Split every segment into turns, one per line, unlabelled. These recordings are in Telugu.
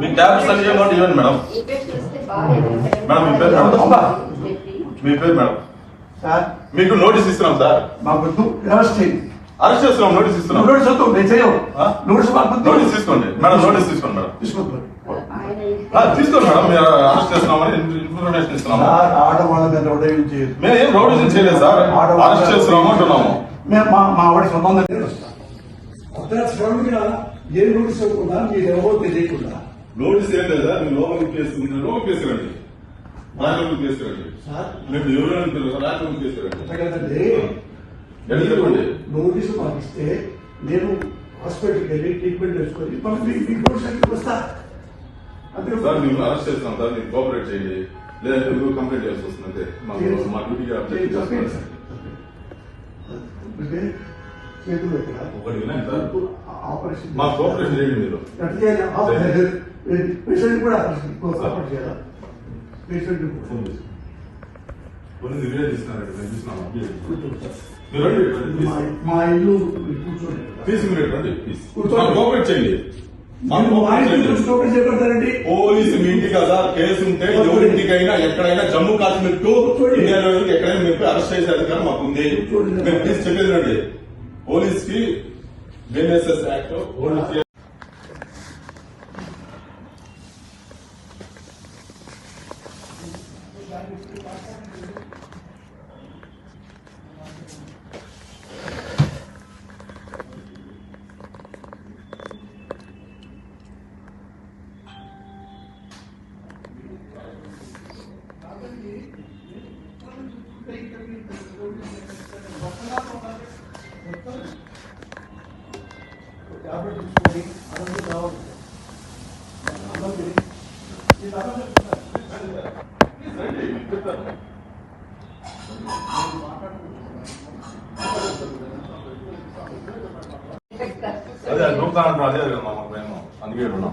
మీ ట్యాబ్స్ అన్ని ఇవ్వండి ఇవ్వండి మేడం. మేడం, మీ పేరు మేడం? మీ పేరు మేడం.
సార్.
మీకు నోటీస్ ఇస్తున్నాం సార్.
మాకు అరెస్ట్ చేయండి.
అరెస్ట్ చేస్తున్నాం నోటీస్ ఇస్తున్నాం.
నోటీస్ వద్దు నేను చేయవు? నోటీస్ మాకు.
నోటీస్ తీసుకోండి. మేడం నోటీస్ తీసుకోండి మేడం. ఆ, తీసుకోండి మేడం. మీరు అరెస్ట్ చేస్తున్నామని ఇన్ఫర్మేషన్ ఇస్తున్నాము.
మీద ఉదయం చేయదు
మేము ఏం రౌడీజం చేయలేదు సార్. అరెస్ట్ చేస్తున్నాము అంటున్నాము.
మేము మా మా ఆవిడ సంబంధం శ్రమిగా ఏ నోటీస్ ఇవ్వకుండా మీరు ఎవరో తెలియకుండా.
నోటీస్ ఏం లేదా? మీరు లోపలికి కేసు లోపలికి కేసు రండి రాజలోకి కేసు రండి
సార్.
మీరు ఎవరైనా తెలుసు రాజలోకి కేసు రండి
అంతే కదండి.
ఎక్కడ చెప్పండి?
నోటీసు పంపిస్తే నేను హాస్పిటల్కి వెళ్ళి ట్రీట్మెంట్ చేసుకొని మళ్ళీ మీ- మీ నోటీస్ వస్తా. అంతే
సార్ మేము అరెస్ట్ చేస్తున్నాం సార్ మీరు కోఆపరేట్ చేయండి. లేదంటే మీరు కంప్లైంట్ చేయాల్సి వస్తుంది అంతే. మాకు మా డ్యూటీకి అప్డేట్ చేస్తున్నాం
అంటే చేతులు ఎక్కడ?
ఒకటి వినండి సార్.
ఆపరేషన్
మా కోఆపరేషన్ చేయండి మీరు?
ఎట్లా చేయాలి? ఆపరేషన్ పేషెంట్ కూడా ఆపరేషన్ చేయాలా. పేషెంట్
ఫోన్ చేసి. కొన్ని వీడియో మేము చూస్తున్నాం మీరు రండి
మా ఇల్లు కూర్చోండి.
ప్లీజ్ మీరు రండి ప్లీజ్.
కూర్చోండి.
మాకు కోఆపరేట్ చేయండి మాకు
మీరు మా
కోఆపరేట్
ఇంటి
చేయండి.
కూర్చోబెట్టి చెప్పండి
పోలీసు మీ ఇంటి కదా? కేసు ఉంటే ఎవరింటికైనా ఎక్కడైనా జమ్మూ కాశ్మీర్ టు ఇండియాలో ఎక్కడైనా మీరు అరెస్ట్ చేసే అధికారం మాకు ఉంది. మేము ప్లీజ్ చెప్పేది రండి. పోలీస్కి ಬಿಎನ್ಎಸ್ಎಸ್ ಆಕ್ಟ್ అదే నూతన అంటారు అదే కదా మాకు మేము అందుకే ఉన్నాం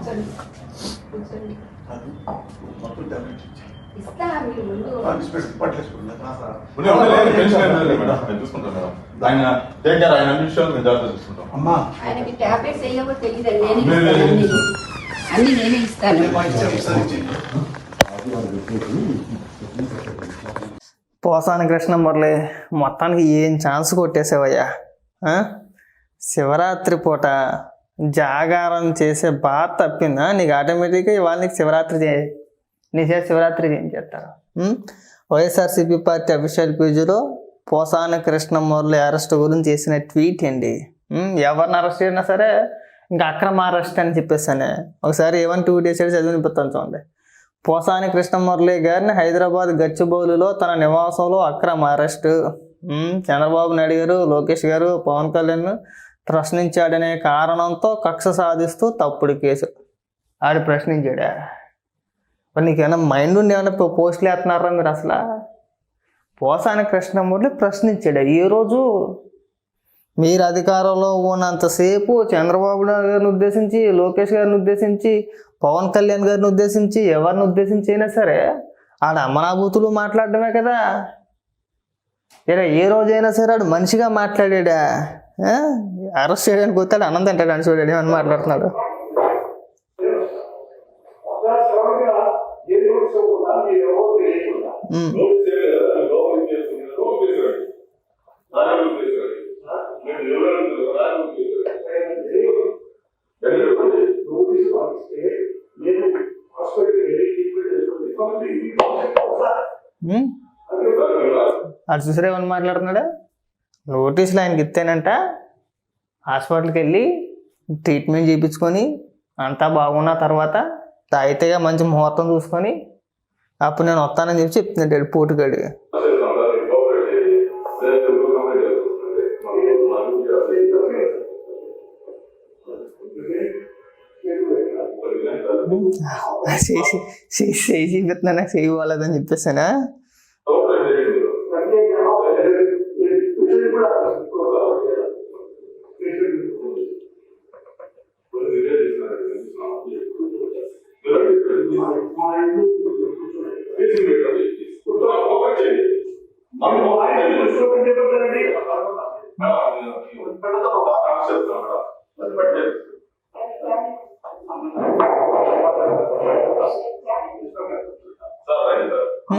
ఆయన టేక్ కేర్ ఆయన అన్ని విషయాలు మేము జాగ్రత్త చూసుకుంటాం.
అమ్మా
ఆయనకి టాబ్లెట్స్ వేయవో తెలియదు అన్ని. నేనే ఇస్తాను.
పోసాని కృష్ణ మురళి మొత్తానికి ఏం ఛాన్స్ కొట్టేసేవయ్యా? శివరాత్రి పూట జాగారం చేసే బాధ తప్పిందా? నీకు ఆటోమేటిక్గా ఇవాళ నీకు శివరాత్రి చే నీ శివరాత్రి ఏం చేస్తారు? వైఎస్ఆర్సీపీ పార్టీ అఫీషియల్ పేజీలో పోసాన కృష్ణ మురళి అరెస్ట్ గురించి చేసిన ట్వీట్ అండి ఎవరిని అరెస్ట్ చేసినా సరే ఇంకా అక్రమ అరెస్ట్ అని చెప్పేసానే. ఒకసారి ఏమని డేస్ చేసాడు చదివినిపిస్తాను చూడండి. పోసాని కృష్ణమురళి గారిని హైదరాబాద్ గచ్చిబౌలిలో తన నివాసంలో అక్రమ అరెస్టు. చంద్రబాబు నాయుడు గారు లోకేష్ గారు పవన్ కళ్యాణ్ ప్రశ్నించాడనే కారణంతో కక్ష సాధిస్తూ తప్పుడు కేసు. ఆడు ప్రశ్నించాడా? మరి నీకేమైనా మైండ్ ఉండి ఏమైనా పోస్టులు వేస్తున్నారా మీరు అసలు? పోసాని కృష్ణమూర్తి ప్రశ్నించాడు? ఈ రోజు మీరు అధికారంలో ఉన్నంతసేపు చంద్రబాబు నాయుడు గారిని ఉద్దేశించి లోకేష్ గారిని ఉద్దేశించి పవన్ కళ్యాణ్ గారిని ఉద్దేశించి ఎవరిని ఉద్దేశించి అయినా సరే ఆడ అమనాభూతులు మాట్లాడడమే కదా. ఇలా ఏ రోజైనా సరే ఆడు మనిషిగా మాట్లాడాడా? అరెస్ట్ చేయడానికి వస్తాడు అనంత అంటాడు అని చూడాడు ఏమని మాట్లాడుతున్నాడు? ఉమ్. అది చూసారా ఏమని మాట్లాడుతున్నాడు? నోటీసులు ఆయనకి ఇస్తేనంట హాస్పిటల్కి వెళ్ళి ట్రీట్మెంట్ చేయించుకొని అంతా బాగున్న తర్వాత తాగితేగా మంచి ముహూర్తం చూసుకొని అప్పుడు నేను వస్తానని చెప్పి చెప్తున్నాడు పోటుగాడు. చేసి చేసి చేసి చూపిస్తున్నా చేయి పోలేదని చెప్పేసానా?
అంటే పేషెంట్ కూడా మా ఇంట్లో కూర్చోబెట్టారండి
ఆ,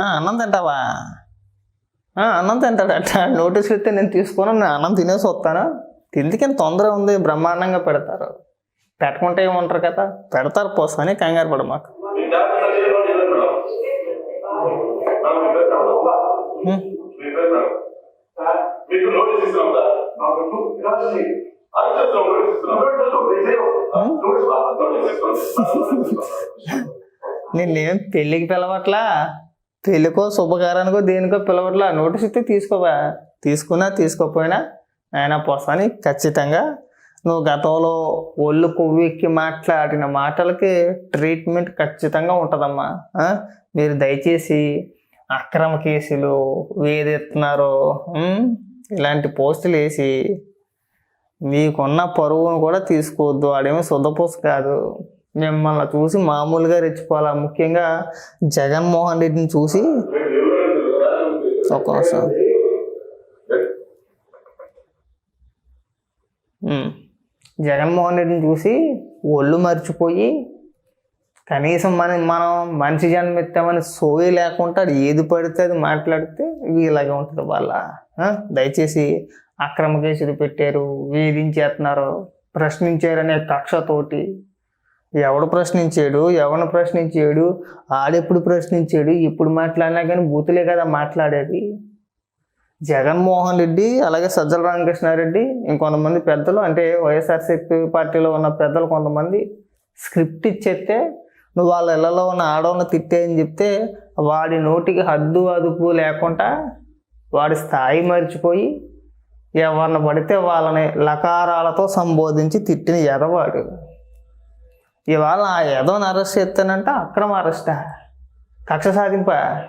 అన్నం తింటావా? అన్నం తింటాడట. నోటీస్ ఇస్తే నేను తీసుకొని నేను అన్నం తినేసి వస్తాను. తిండికి తొందర ఉంది బ్రహ్మాండంగా పెడతారు. పెట్టకుంటే ఏమంటారు కదా పెడతారు పోసని కంగారు పడ మాకు. నిన్నేం పెళ్ళికి పిలవట్లా? పెళ్ళికో శుభకారానికో దేనికో పిలవట్లా. నోటీస్ ఇస్తే తీసుకోవా? తీసుకున్నా తీసుకోపోయినా ఆయన పొసని ఖచ్చితంగా. నువ్వు గతంలో ఒళ్ళు కొవ్వెక్కి మాట్లాడిన మాటలకి ట్రీట్మెంట్ ఖచ్చితంగా ఉంటుందమ్మా. మీరు దయచేసి అక్రమ కేసులు వేదెత్తున్నారు ఇలాంటి పోస్టులు వేసి మీకున్న పరువును కూడా తీసుకోవద్దు. ఆడేమో శుద్ధపూస కాదు. మిమ్మల్ని చూసి మామూలుగా రెచ్చిపోవాలా? ముఖ్యంగా జగన్మోహన్ రెడ్డిని చూసి. ఒక జగన్మోహన్ రెడ్డిని చూసి ఒళ్ళు మర్చిపోయి కనీసం మన మనం మనిషి జన్మెత్తామని సోయి లేకుండా అది ఏది పడితే అది మాట్లాడితే ఇలాగే ఉంటుంది వాళ్ళ. దయచేసి అక్రమ కేసులు పెట్టారు వేధించేస్తున్నారు ప్రశ్నించారనే కక్షతోటి ఎవడు ప్రశ్నించాడు ఎవరిని ప్రశ్నించాడు ఆడెప్పుడు ప్రశ్నించాడు ఇప్పుడు మాట్లాడినా కానీ బూతులే కదా మాట్లాడేది. జగన్మోహన్ రెడ్డి అలాగే సజ్జల రామకృష్ణారెడ్డి ఇంకొంతమంది పెద్దలు అంటే వైఎస్ఆర్సీపీ పార్టీలో ఉన్న పెద్దలు కొంతమంది స్క్రిప్ట్ ఇచ్చేస్తే నువ్వు వాళ్ళ ఇళ్ళలో ఉన్న ఆడవాళ్ళని తిట్టే అని చెప్తే వాడి నోటికి హద్దు అదుపు లేకుండా వాడి స్థాయి మర్చిపోయి ఎవరిని పడితే వాళ్ళని లకారాలతో సంబోధించి తిట్టిన ఎదవాడు. ఇవాళ ఆ ఎదవని అరెస్ట్ చేస్తానంటే అక్రమ అరెస్టా? కక్ష సాధింపా?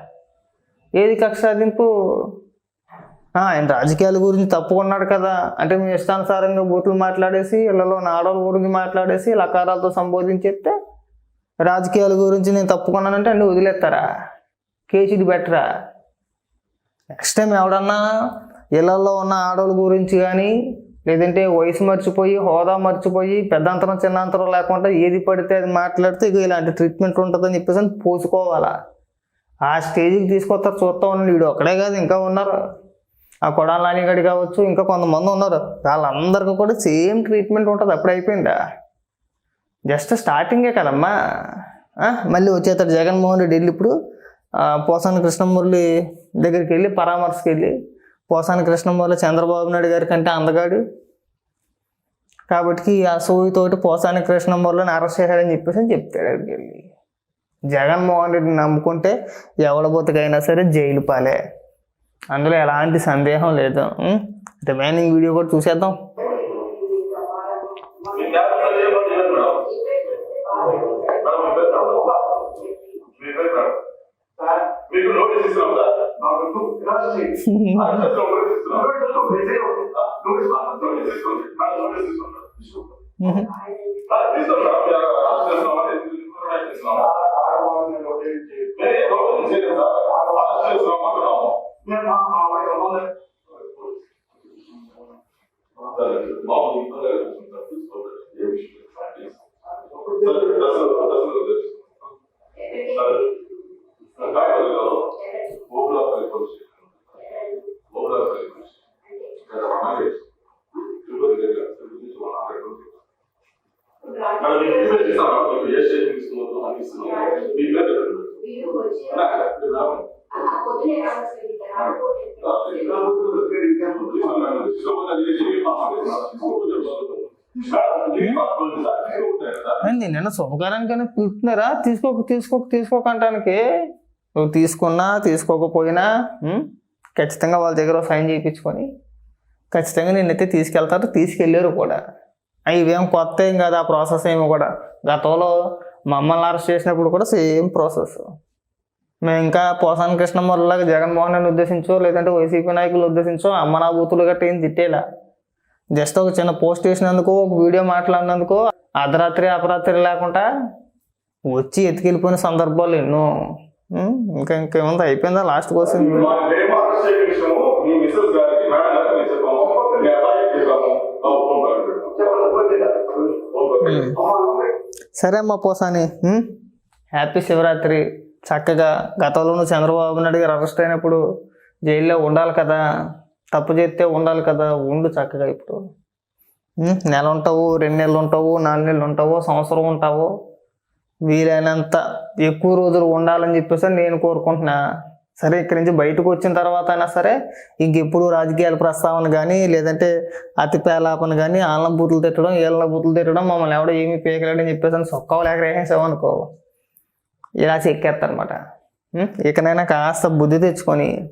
ఏది కక్ష సాధింపు? ఆయన రాజకీయాల గురించి తప్పుకున్నాడు కదా. అంటే మీ ఇష్టానుసారంగా బూతులు మాట్లాడేసి ఇళ్ళలో నాడోళ్ళ గురించి మాట్లాడేసి లకారాలతో సంబోధించేస్తే రాజకీయాల గురించి నేను తప్పుకున్నానంటే అండి వదిలేస్తారా? కేసుది బెటరా? నెక్స్ట్ టైం ఎవడన్నా ఇళ్ళలో ఉన్న ఆడవాళ్ళ గురించి కానీ లేదంటే వయసు మర్చిపోయి హోదా మర్చిపోయి పెద్దంతరం చిన్నంతరం లేకుండా ఏది పడితే అది మాట్లాడితే ఇక ఇలాంటి ట్రీట్మెంట్ ఉంటుందని చెప్పేసి అని పోసుకోవాలా? ఆ స్టేజ్కి తీసుకొస్తారు చూస్తూ ఉన్నాడు. వీడు ఒక్కడే కాదు ఇంకా ఉన్నారు. ఆ కొడాల నానిగడి కావచ్చు ఇంకా కొంతమంది ఉన్నారు. వాళ్ళందరికీ కూడా సేమ్ ట్రీట్మెంట్ ఉంటుంది. అప్పుడు అయిపోయిందా? జస్ట్ స్టార్టింగే కదమ్మా? మళ్ళీ వచ్చేస్తాడు జగన్మోహన్ రెడ్డి వెళ్ళి ఇప్పుడు పోసాని కృష్ణమురళి దగ్గరికి వెళ్ళి పరామర్శకి వెళ్ళి పోసాని కృష్ణంబాబు చంద్రబాబు నాయుడు గారి కంటే అందగాడు. కాబట్టి ఆ సోయితోటి పోసాని కృష్ణంబాబులను అరెస్ట్ చేశాడని చెప్పేసి అని చెప్తాడు అక్కడికి వెళ్ళి. జగన్మోహన్ రెడ్డిని నమ్ముకుంటే ఎవడ బతుకైనా సరే జైలు పాలే. అందులో ఎలాంటి సందేహం లేదు. రిమైనింగ్ వీడియో కూడా చూసేద్దాం.
మీకు
మాకు రాసి
అరెస్ట్ నోటీస్ ఇస్తున్నాం నోటీస్ ఇస్తుంది నోటీస్ ఇస్తున్నాం తీసుకున్నా అరెస్ట్ చేస్తున్నామని ఇన్ఫర్మేషన్ ఇస్తున్నాము
ఆడవాళ్ళని నోటీస్ చేసి
మేము ఏ నోటీస్ చేయలేదు సార్ అరెస్ట్ చేస్తున్నాం అంటున్నాము
మేము మా మా వాడి సంబంధం
సరే, బాబు ఇంట్లో సార్ తీసుకోండి ఏ విషయం లేదు. సార్ దశలు దశలు తెలుసుకుంటాం సార్ కాకపోతే Obulapalli police station Obulapalli police station ఇక్కడ రమణేష్ తిరుపతి దగ్గర తిరుపతి నుంచి వన్ హండ్రెడ్ రూపీస్ మనం మీకు ఇన్ఫర్మేషన్ ఇస్తాం మీకు ఏ స్టేషన్ తీసుకున్నారో అని ఇస్తున్నాం మీ పేరు చెప్పండి
వీళ్ళు వచ్చి
నా, మీరు రావండి.
ఆ పొద్దునే రావాల్సింది కదా.
రాత్రి తీసుకున్నాను. తీసుకోకపోతే అది చేసి మీ పాప తీసుకోకపోతే చెప్పాలి. మీ పాప ఉంది సార్,
నిన్న శుభకారానికైనా పిలుపుతున్నారా తీసుకోక తీసుకోక తీసుకోకంటానికి నువ్వు తీసుకున్నా తీసుకోకపోయినా ఖచ్చితంగా వాళ్ళ దగ్గర సైన్ చేయించుకొని ఖచ్చితంగా నిన్నైతే తీసుకెళ్తారు తీసుకెళ్ళారు కూడా ఇవేం కొత్త ఏం కాదు ఆ ప్రాసెస్ ఏమి కూడా. గతంలో మమ్మల్ని అరెస్ట్ చేసినప్పుడు కూడా సేమ్ ప్రాసెస్ మేము ఇంకా పోసాని కృష్ణమూర్లాగా జగన్మోహన్ రెడ్డిని ఉద్దేశించో లేదంటే వైసీపీ నాయకులు ఉద్దేశించో అమ్మనా బూతులు గట్ట ఏం తిట్టేలా. జస్ట్ ఒక చిన్న పోస్ట్ చేసినందుకు ఒక వీడియో మాట్లాడినందుకు అర్ధరాత్రి అపరాత్రి లేకుండా వచ్చి ఎత్తుకెళ్ళిపోయిన సందర్భాలు ఎన్నో. ఇంకా ఇంకేముంది? అయిపోయిందా? లాస్ట్ కోసం సరే అమ్మా పోసాని. హ్యాపీ శివరాత్రి. చక్కగా గతంలో నువ్వు చంద్రబాబు నాయుడు గారు అరెస్ట్ అయినప్పుడు జైల్లో ఉండాలి కదా తప్పు చేస్తే ఉండాలి కదా ఉండు చక్కగా ఇప్పుడు. నెల ఉంటావు రెండు నెలలు ఉంటావు నాలుగు నెలలు ఉంటావు సంవత్సరం ఉంటావు. వీలైనంత ఎక్కువ రోజులు ఉండాలని చెప్పేసి నేను కోరుకుంటున్నా. సరే ఇక్కడి నుంచి బయటకు వచ్చిన తర్వాత అయినా సరే ఇంకెప్పుడు రాజకీయాల ప్రస్తావన కానీ లేదంటే అతి పేలాపన కానీ ఆళ్ళ బూతులు తిట్టడం ఏళ్ళ బూతులు తిట్టడం మమ్మల్ని ఎవడో ఏమీ పీకలేడని చెప్పేసి అని సొక్కవ లేక వేసేసావు అనుకో. ఇలా చెక్కేస్తారనమాట ఇకనైనా కాస్త బుద్ధి తెచ్చుకొని